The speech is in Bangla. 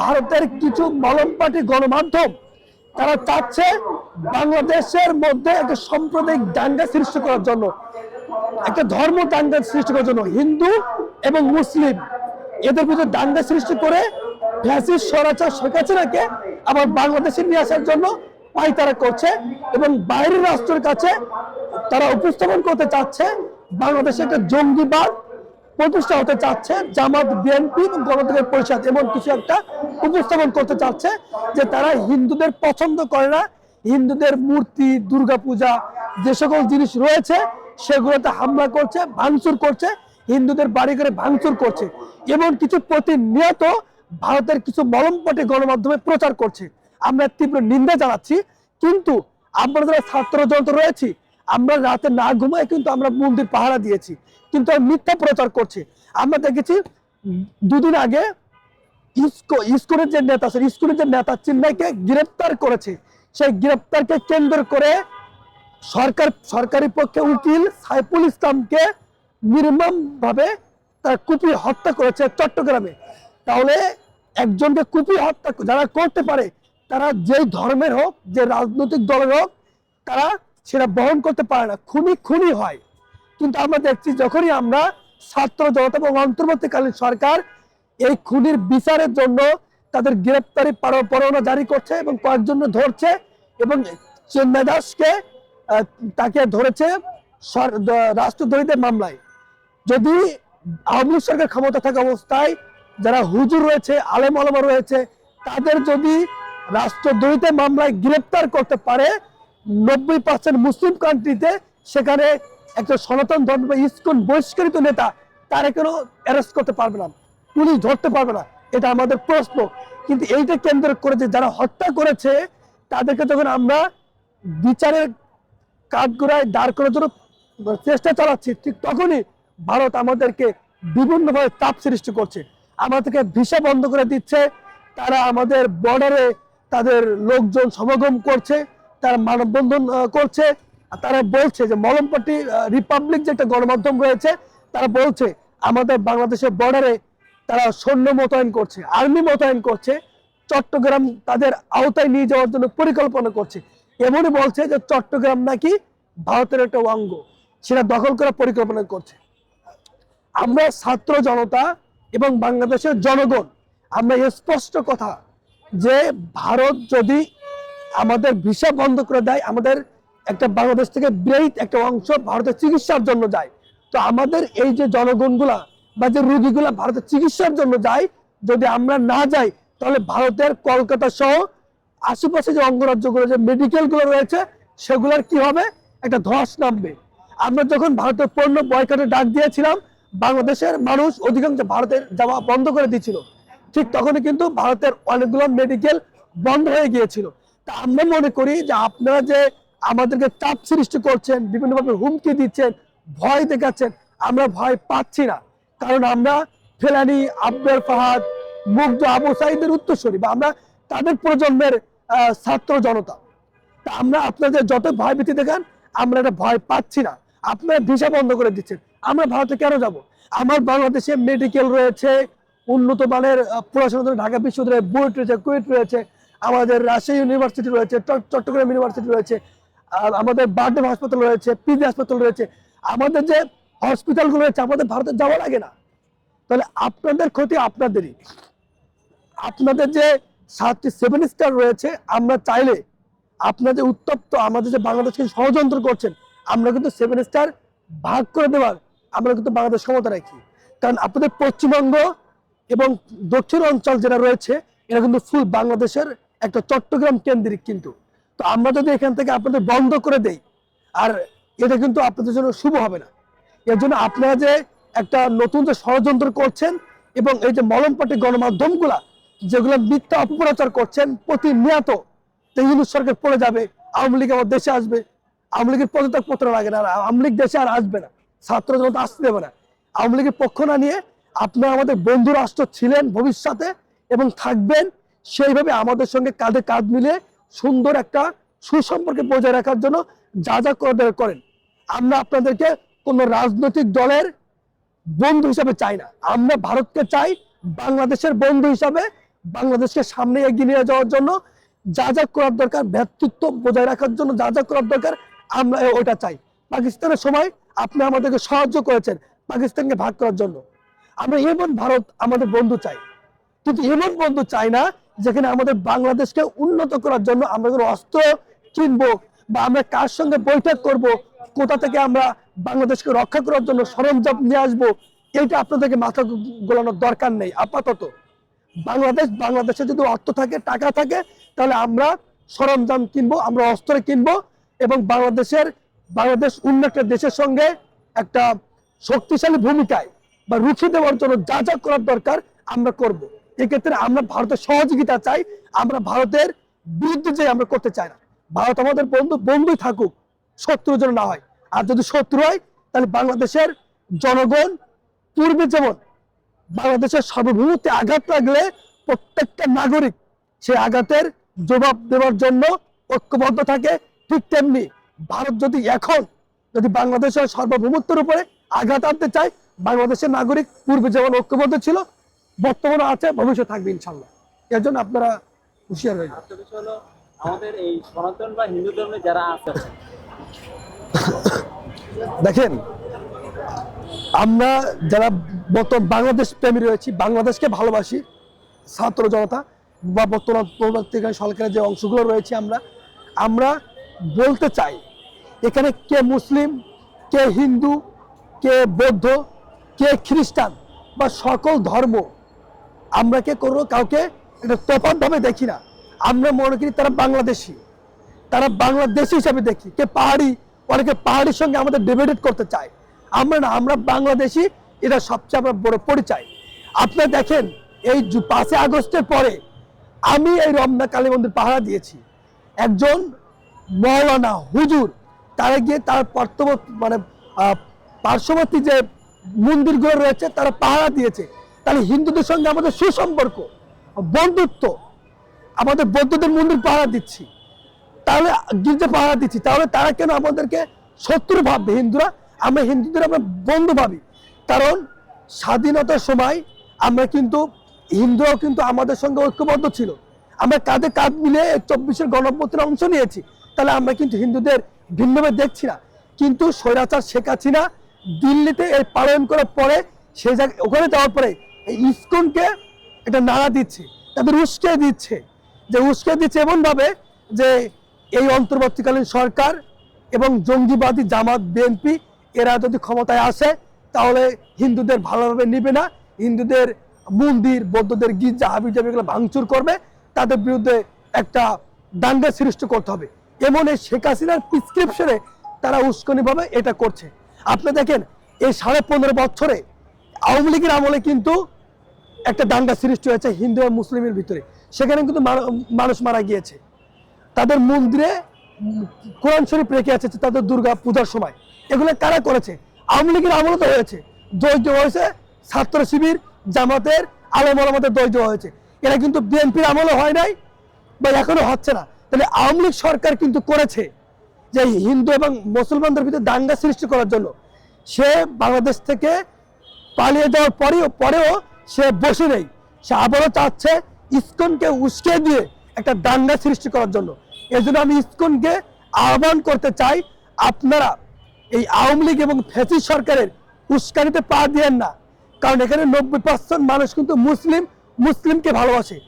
ভারতের কিছু মলমপাটি গণমাধ্যম, তারা চাচ্ছে বাংলাদেশের মধ্যে একটা সাম্প্রদায়িক দাঙ্গা সৃষ্টি করার জন্য, একটা ধর্ম দাঙ্গা সৃষ্টি করার জন্য, হিন্দু এবং মুসলিম, এদের ভিতরে দাঙ্গা সৃষ্টি করে ফ্যাসিস্ট স্বরাচার শেখ হাসিনাকে আবার বাংলাদেশে নিয়ে আসার জন্য পাইতারা করছে এবং বাইরের রাষ্ট্রের কাছে তারা উপস্থাপন করতে চাচ্ছে বাংলাদেশে একটা জঙ্গিবাদ প্রতিষ্ঠা হতে চাচ্ছে জামাত বিএনপি এবং গণতন্ত্রের পরিষদ এমন কিছু একটা উপস্থাপন করতে চাচ্ছে যে তারা হিন্দুদের পছন্দ করে না। হিন্দুদের মূর্তি, দুর্গাপূজা, যে সকল জিনিস রয়েছে, সেগুলোতে হামলা করছে, ভাঙচুর করছে, হিন্দুদের বাড়ি করে ভাঙচুর করছে এবং কিছু প্রতিনিয়ত ভারতের কিছু মলমপটে গণমাধ্যমে প্রচার করছে। আমরা তীব্র নিন্দা জানাচ্ছি, কিন্তু আমরা যারা ছাত্র জনতা রয়েছি আমরা রাতে না ঘুমায় কিন্তু আমরা মন্দির পাহারা দিয়েছি। কিন্তু মিথ্যা প্রচার করছে। আমরা দেখেছি দুদিন আগে ইসকো যে নেতা আছে, ইস্কনের যে নেতা চিন্নাইকে গ্রেপ্তার করেছে। সেই গ্রেপ্তারকে কেন্দ্র করে সরকার, সরকারি পক্ষে উকিল সাইফুল ইসলামকে নির্মম ভাবে তার কুপি হত্যা করেছে চট্টগ্রামে। তাহলে একজনকে কুপি হত্যা যারা করতে পারে, তারা যেই ধর্মের হোক, যে রাজনৈতিক দলের হোক, তারা সেটা বহন করতে পারে না, খুনি খুনি হয়। কিন্তু আমরা দেখছি যখনই আমরা ছাত্র জনতা এবং অন্তর্বর্তীকালীন সরকার এই খুনির বিচারের জন্য তাদের গ্রেপ্তারি পার- পরোয়ানা জারি করছে এবং কয়েকজন ধরছে এবং চেন্নাই দাসকে তাকে ধরেছে রাষ্ট্রদ্রোহীদের মামলায়। যদি আওয়ামী সরকার ক্ষমতা থাকা অবস্থায় যারা হুজুর রয়েছে, আলেম আলমা রয়েছে, তাদের যদি রাষ্ট্রদ্রোহিতা মামলায় গ্রেপ্তার করতে পারে নব্বই পার্সেন্ট মুসলিম কান্ট্রিতে সেখানে একটা সনাতন ধর্ম বা ইস্কন বহিষ্কৃত নেতা তারা কেন অ্যারেস্ট করতে পারবে না, পুলিশ ধরতে পারবে না, এটা আমাদের প্রশ্ন। কিন্তু এইটা কেন্দ্র করে যে যারা হত্যা করেছে, তাদেরকে যখন আমরা বিচারের কাঠগড়ায় দাঁড় করার জন্য চেষ্টা চালাচ্ছি, ঠিক তখনই ভারত আমাদেরকে বিভিন্নভাবে চাপ সৃষ্টি করছে। আমাদেরকে ভিসা বন্ধ করে দিচ্ছে, তারা আমাদের বর্ডারে তাদের লোকজন সমাগম করছে। তারা মানববন্ধন করছে। তারা বলছে যে মলমপট্টি রিপাবলিক যে একটা গণমাধ্যম রয়েছে, তারা বলছে আমাদের বাংলাদেশের বর্ডারে তারা সৈন্য মোতায়েন করছে আর্মি মোতায়েন করছে, চট্টগ্রাম তাদের আওতায় নিয়ে যাওয়ার জন্য পরিকল্পনা করছে। এমনই বলছে যে চট্টগ্রাম নাকি ভারতের একটা অঙ্গ, সেটা দখল করার পরিকল্পনা করছে। আমরা ছাত্র জনতা এবং বাংলাদেশের জনগণ, আমরা স্পষ্ট কথা যে ভারত যদি আমাদের ভিসা বন্ধ করে দেয়, আমাদের একটা বাংলাদেশ থেকে ব্রেইট একটা অংশ ভারতের চিকিৎসার জন্য যায়। তো আমাদের এই যে জনগণগুলা বা যে রোগীগুলা ভারতের চিকিৎসার জন্য যায়, যদি আমরা না যাই, তাহলে ভারতের কলকাতা সহ আশেপাশে যে অঙ্গরাজ্যগুলো, যে মেডিকেলগুলো রয়েছে, সেগুলোর কি হবে? একটা ধস নামবে। আমরা যখন ভারতের পণ্য বয়কটে ডাক দিয়েছিলাম, বাংলাদেশের মানুষ অধিকাংশ ভারতের যাওয়া বন্ধ করে দিয়েছিল। ঠিক তখনই কিন্তু ভারতের অনেকগুলো মেডিকেল বন্ধ হয়ে গিয়েছিল। তা আমরা মনে করি যে আপনারা যে আমাদেরকে চাপ সৃষ্টি করছেন, বিভিন্নভাবে হুমকি দিচ্ছেন, ভয় দেখাচ্ছেন, আমরা ভয় পাচ্ছি না। কারণ আমরা ফেলানি, আব্দুল ফাহাদ, মুগ্ধ আবু সাইদের উত্তরসূরি বা আমরা তাদের প্রজন্মের ছাত্র জনতা। তা আমরা আপনাদের যত ভয় ভীতি দেখান, আমরা এটা ভয় পাচ্ছি না। আপনারা ভিসা বন্ধ করে দিচ্ছেন। আমরা ভারতে কেন যাব? আমার বাংলাদেশে মেডিকেল রয়েছে, উন্নত মানের পড়াশোনা ঢাকা বিশ্ববিদ্যালয় বুয়েট রয়েছে, কুয়েট রয়েছে। আমাদের রাজশাহী ইউনিভার্সিটি রয়েছে, চট- চট্টগ্রাম ইউনিভার্সিটি রয়েছে আর আমাদের বার্ডেম হাসপাতাল রয়েছে, পিজি হাসপাতাল রয়েছে। আমাদের যে হসপিটালগুলো রয়েছে, আমাদের ভারতে যাওয়া লাগে না। তাহলে আপনাদের ক্ষতি আপনাদেরই। আপনাদের যে সাতটি সেভেন স্টার রয়েছে, আমরা চাইলে আপনাদের উত্তপ্ত, আমাদের যে বাংলাদেশকে ষড়যন্ত্র করছেন, আমরা কিন্তু সেভেন স্টার ভাগ করে দেওয়ার, আমরা কিন্তু বাংলাদেশ ক্ষমতা রাখি। কারণ আপনাদের পশ্চিমবঙ্গ এবং দক্ষিণ অঞ্চল যেটা রয়েছে, এটা কিন্তু ফুল বাংলাদেশের একটা চট্টগ্রাম কেন্দ্রিক কিন্তু। তো আমরা যদি এখান থেকে আপনাদের বন্ধ করে দেই, আর এটা কিন্তু আপনাদের জন্য শুভ হবে না। এর জন্য আপনারা যে একটা নতুন যে ষড়যন্ত্র করছেন এবং এই যে মলমপাটি গণমাধ্যমগুলা, যেগুলো মিথ্যা অপপ্রচার করছেন প্রতিনিয়ত ইউনুস সরকার পড়ে যাবে, আওয়ামী লীগ আমার দেশে আসবে। আওয়ামী লীগের পদত্যাগ পত্র লাগে না আওয়ামী লীগ দেশে আর আসবে না, ছাত্র জনতা আসতে দেবে না। আওয়ামী লীগের পক্ষ না নিয়ে আপনারা আমাদের বন্ধু রাষ্ট্র ছিলেন ভবিষ্যতে এবং থাকবেন সেইভাবে আমাদের সঙ্গে কাঁধে কাঁধ মিলে সুন্দর একটা সুসম্পর্কে বজায় রাখার জন্য যা যা করে করেন। আমরা আপনাদেরকে কোনো রাজনৈতিক দলের বন্ধু হিসাবে চাই না। আমরা ভারতকে চাই বাংলাদেশের বন্ধু হিসাবে বাংলাদেশকে সামনে এগিয়ে নিয়ে যাওয়ার জন্য যা যা করার দরকার, ব্যক্তিত্ব বজায় রাখার জন্য যা যা করার দরকার আমরা ওটা চাই। পাকিস্তানের সময় আপনি আমাদেরকে সাহায্য করেছেন পাকিস্তানকে ভাগ করার জন্য। আমরা এমন ভারত আমাদের বন্ধু চাই। কিন্তু এমন বন্ধু চাই না যেখানে আমাদের বাংলাদেশকে উন্নত করার জন্য আমরা কোনো অস্ত্র কিনবো বা আমরা কার সঙ্গে বৈঠক করব, কোথা থেকে আমরা বাংলাদেশকে রক্ষা করার জন্য সরঞ্জাম নিয়ে আসব, এইটা আপনাদেরকে মাথা গোলানোর দরকার নেই। আপাতত বাংলাদেশ, বাংলাদেশে যদি অর্থ থাকে, টাকা থাকে, তাহলে আমরা সরঞ্জাম কিনবো, আমরা অস্ত্র কিনবো এবং বাংলাদেশের, বাংলাদেশ অন্য একটা দেশের সঙ্গে একটা শক্তিশালী ভূমিকায় বা রুখে দেওয়ার জন্য যা যা করার দরকার আমরা করব। এক্ষেত্রে আমরা ভারতের সহযোগিতা চাই, আমরা ভারতের বিরুদ্ধে যে আমরা করতে চাই না। ভারত আমাদের বন্ধু, বন্ধুই থাকুক, শত্রু যেন না হয়। আর যদি শত্রু হয়, তাহলে বাংলাদেশের জনগণ পূর্বে যেমন বাংলাদেশের সার্বভৌমত্বে আঘাত লাগলে প্রত্যেকটা নাগরিক সে আঘাতের জবাব দেওয়ার জন্য ঐক্যবদ্ধ থাকে। ঠিক তেমনি ভারত যদি এখন যদি বাংলাদেশের সার্বভৌমত্বের উপরে আঘাত আনতে চায়, বাংলাদেশের নাগরিক পূর্বে যেমন ঐক্যবদ্ধ ছিল বর্তমানে আছে ভবিষ্যৎ থাকবে ইনশাল্লাহ এর জন্য আপনারা হুঁশিয়ার হয়ে যান। আরেকটা বিষয় হলো আমাদের এই সনাতন বা হিন্দু ধর্মে যারা আছে দেখেন আমরা যারা বর্তমান বাংলাদেশ প্রেমী রয়েছি বাংলাদেশকে ভালোবাসি ছাত্র জনতা বা বর্তমান সরকারের যে অংশগুলো রয়েছে আমরা আমরা বলতে চাই এখানে কে মুসলিম কে হিন্দু কে বৌদ্ধ কে খ্রিস্টান বা সকল ধর্ম আমরা কে কোনো কাউকে এটা তফাৎভাবে দেখি না। আমরা মনে করি তারা বাংলাদেশি। তারা বাংলাদেশি হিসাবে দেখি। কে পাহাড়ি, অনেকে পাহাড়ির সঙ্গে আমাদের ডিবেটেড করতে চায়। আমরা না, আমরা বাংলাদেশি, এটা সবচেয়ে আমরা বড় পরিচয়। আপনারা দেখেন, এই পাঁচই আগস্টের পরে আমি এই রমনা কালী মন্দির পাহারা দিয়েছি। একজন মৌলানা, হুজুর, তারা গিয়ে তার কর্তব্য মানে পার্শ্ববর্তী যে মন্দিরগুলো রয়েছে, তারা পাহারা দিয়েছে। তাহলে হিন্দুদের সঙ্গে আমাদের সুসম্পর্ক, বন্ধুত্ব, আমাদের বৌদ্ধদের মন্দির পাহারা দিচ্ছি। তাহলে গির্জা পাহারা দিচ্ছি, তাহলে তারা কেন আমাদেরকে শত্রু ভাববে? হিন্দুরা, আমরা হিন্দুদের আমরা বন্ধু ভাবি। কারণ স্বাধীনতার সময় আমরা কিন্তু, হিন্দুরাও কিন্তু আমাদের সঙ্গে ঐক্যবদ্ধ ছিল। আমরা কাঁধে কাঁধ মিলে চব্বিশের গণপতির অংশ নিয়েছি। তাহলে আমরা কিন্তু হিন্দুদের ভিন্নভাবে দেখছি না। কিন্তু স্বৈরাচার শেখ হাসিনা দিল্লিতে এই পালন করার পরে সেই জায়গায়, ওখানে যাওয়ার পরে এই ইস্কনকে এটা নাড়া দিচ্ছে, তাদের উস্কে দিচ্ছে। যে উস্কে দিচ্ছে এমন ভাবে যে এই অন্তর্বর্তীকালীন সরকার এবং জঙ্গিবাদী জামাত বিএনপি এরা যদি ক্ষমতায় আসে, তাহলে হিন্দুদের ভালোভাবে নিবে না। হিন্দুদের মন্দির, বৌদ্ধদের গির্জা হাবি জাবি এগুলো ভাঙচুর করবে। তাদের বিরুদ্ধে একটা দাঙ্গা সৃষ্টি করতে হবে। এমন এই শেখ হাসিনার প্রিসক্রিপশনে তারা উস্কনিভাবে এটা করছে। আপনি দেখেন, এই সাড়ে পনেরো বছরে আওয়ামী লীগের আমলে কিন্তু একটা দাঙ্গা সৃষ্টি হয়েছে হিন্দু আর মুসলিমের ভিতরে। সেখানে কিন্তু মানুষ মারা গিয়েছে। তাদের মন্দিরে কোরআন শরীফ রেখে আছে তাদের দুর্গা পূজার সময়। এগুলো কারা করেছে? আওয়ামী লীগের আমলে তো হয়েছে। দোষ দেওয়া হয়েছে ছাত্র শিবির, জামাতের, আলম আলমাদের দোষ দেওয়া হয়েছে। এরা কিন্তু বিএনপির আমলও হয় নাই বা এখনও হচ্ছে না। তাহলে আওয়ামী লীগ সরকার কিন্তু করেছে যে হিন্দু এবং মুসলমানদের ভিতরে দাঙ্গা সৃষ্টি করার জন্য। সে বাংলাদেশ থেকে পালিয়ে যাওয়ার পরেও পরেও সে বসে নেই। সে আবারও চাচ্ছে ইস্কনকে উস্কে দিয়ে একটা দাঙ্গা সৃষ্টি করার জন্য। এজন্য জন্য আমি ইস্কনকে আহ্বান করতে চাই, আপনারা এই আওয়ামী লীগ এবং ফেসি সরকারের উস্কানিতে পা দিয়েন না। কারণ এখানে নব্বই পার্সেন্ট মানুষ কিন্তু মুসলিম, মুসলিমকে ভালোবাসে।